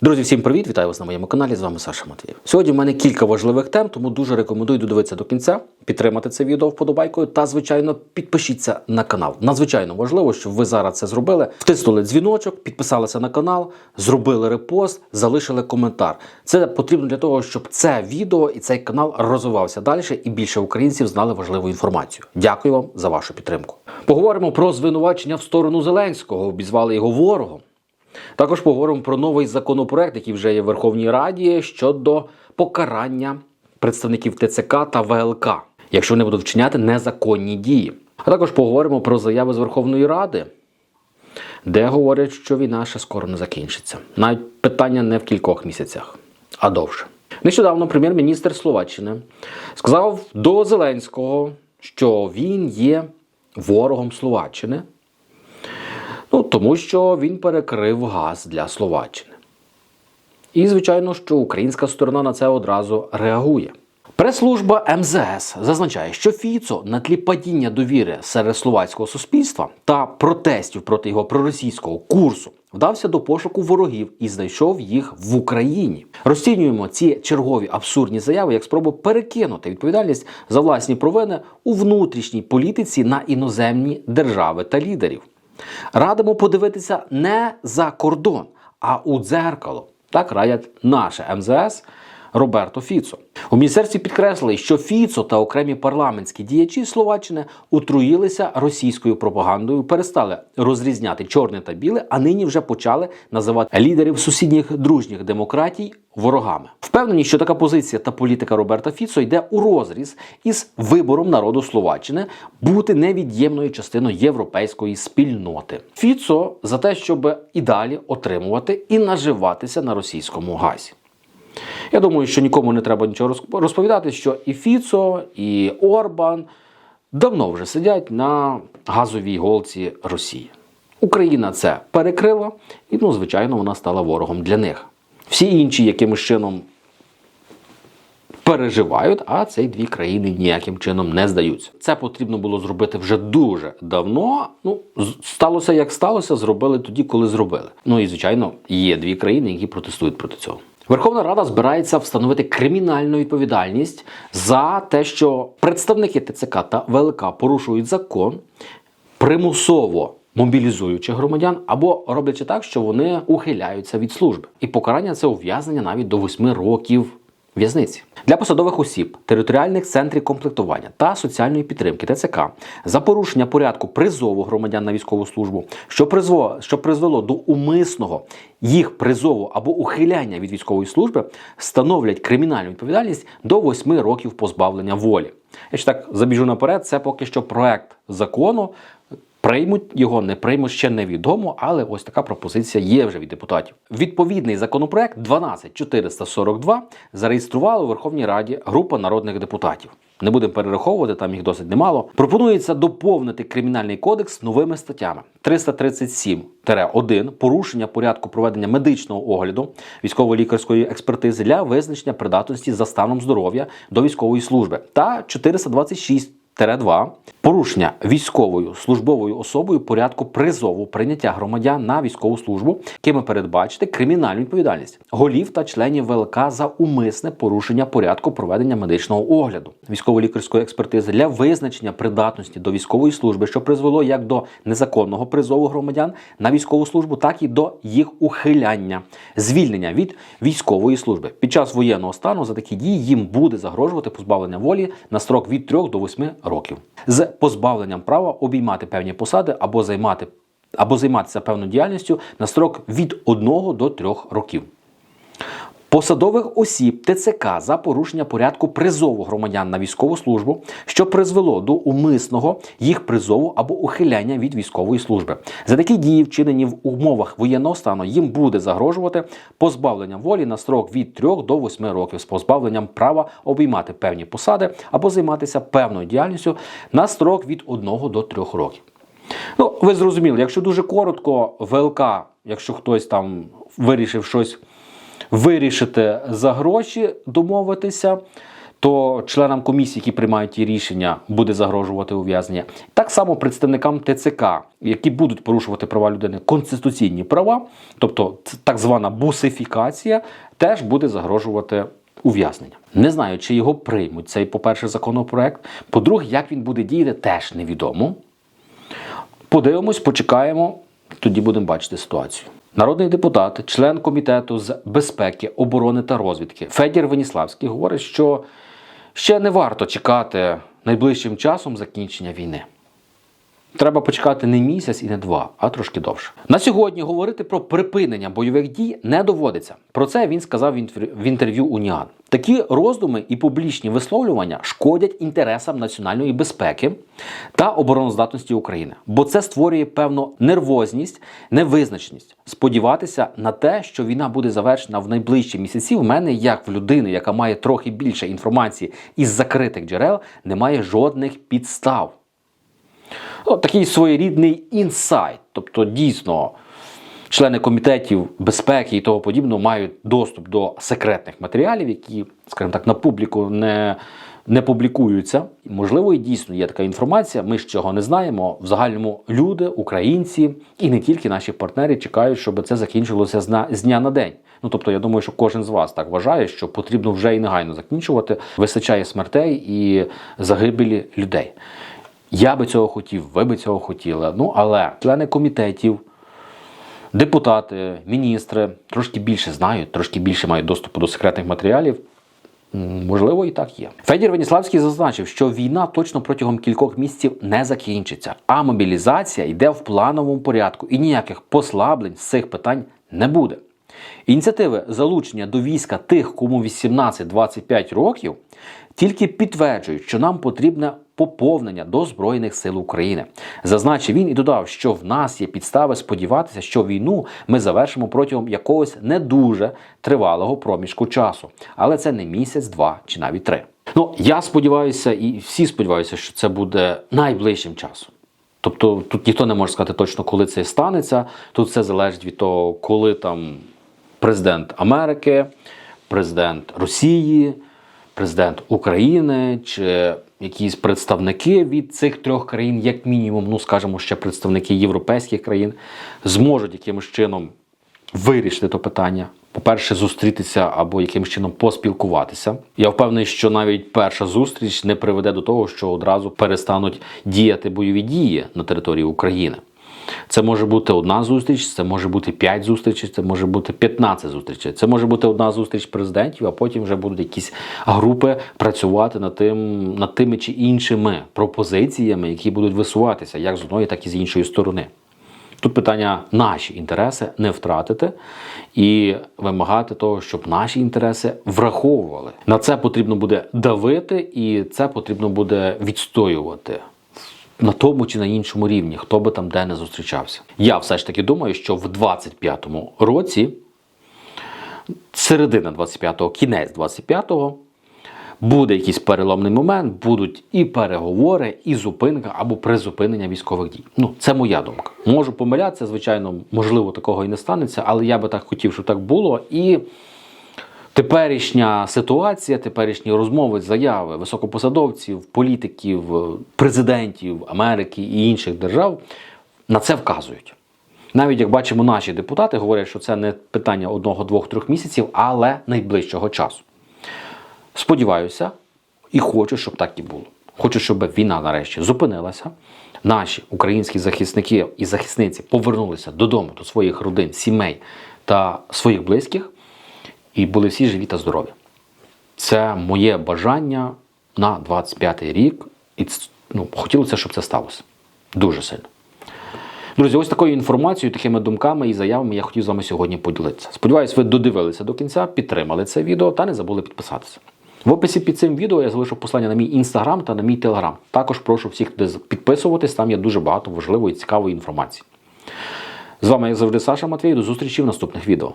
Друзі, всім привіт! Вітаю вас на моєму каналі. З вами Саша Матвієв. Сьогодні в мене кілька важливих тем, тому дуже рекомендую додивитися до кінця, підтримати це відео вподобайкою та, звичайно, підпишіться на канал. Надзвичайно важливо, щоб ви зараз це зробили. Втиснули дзвіночок, підписалися на канал, зробили репост, залишили коментар. Це потрібно для того, щоб це відео і цей канал розвивався далі і більше українців знали важливу інформацію. Дякую вам за вашу підтримку. Поговоримо про звинувачення в сторону Зеленського. Обізвали його ворогом. Також поговоримо про новий законопроект, який вже є в Верховній Раді щодо покарання представників ТЦК та ВЛК, якщо вони будуть вчиняти незаконні дії. А також поговоримо про заяви з Верховної Ради, де говорять, що війна ще скоро не закінчиться. Навіть питання не в кількох місяцях, а довше. Нещодавно прем'єр-міністр Словаччини сказав до Зеленського, що він є ворогом Словаччини. Тому що він перекрив газ для Словаччини. І, звичайно, що українська сторона на це одразу реагує. Прес-служба МЗС зазначає, що Фіцо на тлі падіння довіри серед словацького суспільства та протестів проти його проросійського курсу вдався до пошуку ворогів і знайшов їх в Україні. Розцінюємо ці чергові абсурдні заяви як спробу перекинути відповідальність за власні провини у внутрішній політиці на іноземні держави та лідерів. Радимо подивитися не за кордон, а у дзеркало. Так радять наше МЗС Роберто Фіцо. У міністерстві підкреслили, що Фіцо та окремі парламентські діячі Словаччини отруїлися російською пропагандою, перестали розрізняти чорне та біле, а нині вже почали називати лідерів сусідніх дружніх демократій ворогами. Впевнені, що така позиція та політика Роберта Фіцо йде у розріз із вибором народу Словаччини бути невід'ємною частиною європейської спільноти. Фіцо за те, щоб і далі отримувати і наживатися на російському газі. Я думаю, що нікому не треба нічого розповідати, що і Фіцо, і Орбан давно вже сидять на газовій голці Росії. Україна це перекрила, і, ну, звичайно, вона стала ворогом для них. Всі інші якимось чином переживають, а ці дві країни ніяким чином не здаються. Це потрібно було зробити вже дуже давно. Ну, сталося як сталося, зробили тоді, коли зробили. Ну і звичайно, є дві країни, які протестують проти цього. Верховна Рада збирається встановити кримінальну відповідальність за те, що представники ТЦК та ВЛК порушують закон, примусово мобілізуючи громадян або роблячи так, що вони ухиляються від служби. І покарання це ув'язнення навіть до 8 років в'язниці. Для посадових осіб, територіальних центрів комплектування та соціальної підтримки ТЦК за порушення порядку призову громадян на військову службу, що призвело, що призвело до умисного їх призову або ухиляння від військової служби, становлять кримінальну відповідальність до 8 років позбавлення волі. Я ще так забіжу наперед, це поки що проект закону. Приймуть його, не приймуть ще невідомо, але ось така пропозиція є вже від депутатів. Відповідний законопроект 12442 зареєструвала у Верховній Раді група народних депутатів. Не будемо перераховувати, там їх досить немало. Пропонується доповнити кримінальний кодекс новими статтями: 337-1 порушення порядку проведення медичного огляду військово-лікарської експертизи для визначення придатності за станом здоров'я до військової служби та 426 2 порушення військовою службовою особою порядку призову прийняття громадян на військову службу, якими передбачити кримінальну відповідальність голів та членів ВЛК за умисне порушення порядку проведення медичного огляду, військово-лікарської експертизи для визначення придатності до військової служби, що призвело як до незаконного призову громадян на військову службу, так і до їх ухиляння, звільнення від військової служби. Під час воєнного стану за такі дії їм буде загрожувати позбавлення волі на строк від 3 до 8 років з позбавленням права обіймати певні посади або займати або займатися певною діяльністю на строк від 1 до 3 років. Посадових осіб ТЦК за порушення порядку призову громадян на військову службу, що призвело до умисного їх призову або ухиляння від військової служби. За такі дії, вчинені в умовах воєнного стану, їм буде загрожувати позбавлення волі на строк від 3 до 8 років з позбавленням права обіймати певні посади або займатися певною діяльністю на строк від 1 до 3 років. Ну, ви зрозуміли, якщо дуже коротко, ВЛК, якщо хтось там вирішив щось вирішити за гроші, домовитися, то членам комісії, які приймають ті рішення, буде загрожувати ув'язнення. Так само представникам ТЦК, які будуть порушувати права людини, конституційні права, тобто так звана бусифікація, теж буде загрожувати ув'язнення. Не знаю, чи його приймуть цей, по-перше, законопроект. По-друге, як він буде діяти, теж невідомо. Подивимось, почекаємо, тоді будемо бачити ситуацію. Народний депутат, член комітету з безпеки, оборони та розвідки Федір Веніславський говорить, що ще не варто чекати найближчим часом закінчення війни. Треба почекати не місяць і не два, а трошки довше. На сьогодні говорити про припинення бойових дій не доводиться. Про це він сказав в інтер- в інтерв'ю Уніан. Такі роздуми і публічні висловлювання шкодять інтересам національної безпеки та обороноздатності України, бо це створює певну нервозність, невизначеність. Сподіватися на те, що війна буде завершена в найближчі місяці, в мене, як в людини, яка має трохи більше інформації із закритих джерел, немає жодних підстав. Ну, такий своєрідний інсайт. Тобто, дійсно, члени комітетів безпеки і того подібного мають доступ до секретних матеріалів, які, скажімо так, на публіку не, не публікуються. Можливо, і дійсно є така інформація. Ми ж цього не знаємо. В загальному люди, українці і не тільки наші партнери чекають, щоб це закінчилося з, дня на день. Ну тобто, я думаю, що кожен з вас так вважає, що потрібно вже і негайно закінчувати. Вистачає смертей і загибелі людей. Я би цього хотів, ви би цього хотіли. Ну але члени комітетів, депутати, міністри трошки більше знають, трошки більше мають доступу до секретних матеріалів. Можливо, і так є. Федір Веніславський зазначив, що війна точно протягом кількох місяців не закінчиться, а мобілізація йде в плановому порядку і ніяких послаблень з цих питань не буде. Ініціативи залучення до війська тих, кому 18-25 років, тільки підтверджують, що нам потрібне поповнення до Збройних сил України. Зазначив він і додав, що в нас є підстави сподіватися, що війну ми завершимо протягом якогось не дуже тривалого проміжку часу. Але це не місяць, два чи навіть три. Ну я сподіваюся, і всі сподіваються, що це буде найближчим часом. Тобто тут ніхто не може сказати точно, коли це станеться. Тут все залежить від того, коли там президент Америки, президент Росії, президент України чи якісь представники від цих трьох країн, як мінімум, ну скажімо, ще представники європейських країн, зможуть якимось чином вирішити то питання. По-перше, зустрітися або якимось чином поспілкуватися. Я впевнений, що навіть перша зустріч не приведе до того, що одразу перестануть діяти бойові дії на території України. Це може бути одна зустріч, це може бути 5 зустрічей, це може бути 15 зустрічей. Це може бути одна зустріч президентів, а потім вже будуть якісь групи працювати над тим, над тими чи іншими пропозиціями, які будуть висуватися як з одної, так і з іншої сторони. Тут питання наші інтереси не втратити і вимагати того, щоб наші інтереси враховували. На це потрібно буде давити, і це потрібно буде відстоювати на тому чи на іншому рівні, хто би там де не зустрічався. Я все ж таки думаю, що в 25-му році, середина 25-го, кінець 25-го, буде якийсь переломний момент, будуть і переговори, і зупинка або призупинення військових дій. Ну, це моя думка. Можу помилятися, звичайно, можливо, такого і не станеться, але я би так хотів, щоб так було. І теперішня ситуація, теперішні розмови, заяви високопосадовців, політиків, президентів Америки і інших держав на це вказують. Навіть як бачимо, наші депутати говорять, що це не питання одного, двох, трьох місяців, але найближчого часу. Сподіваюся і хочу, щоб так і було. Хочу, щоб війна нарешті зупинилася. Наші українські захисники і захисниці повернулися додому до своїх родин, сімей та своїх близьких і були всі живі та здорові. Це моє бажання на 25-й рік. І ну, хотілося, щоб це сталося. Дуже сильно. Друзі, ось такою інформацією, такими думками і заявами я хотів з вами сьогодні поділитися. Сподіваюсь, ви додивилися до кінця, підтримали це відео та не забули підписатися. В описі під цим відео я залишу посилання на мій інстаграм та на мій телеграм. Також прошу всіх туди підписуватись, там є дуже багато важливої і цікавої інформації. З вами, як завжди, Саша Матвій. До зустрічі в наступних відео.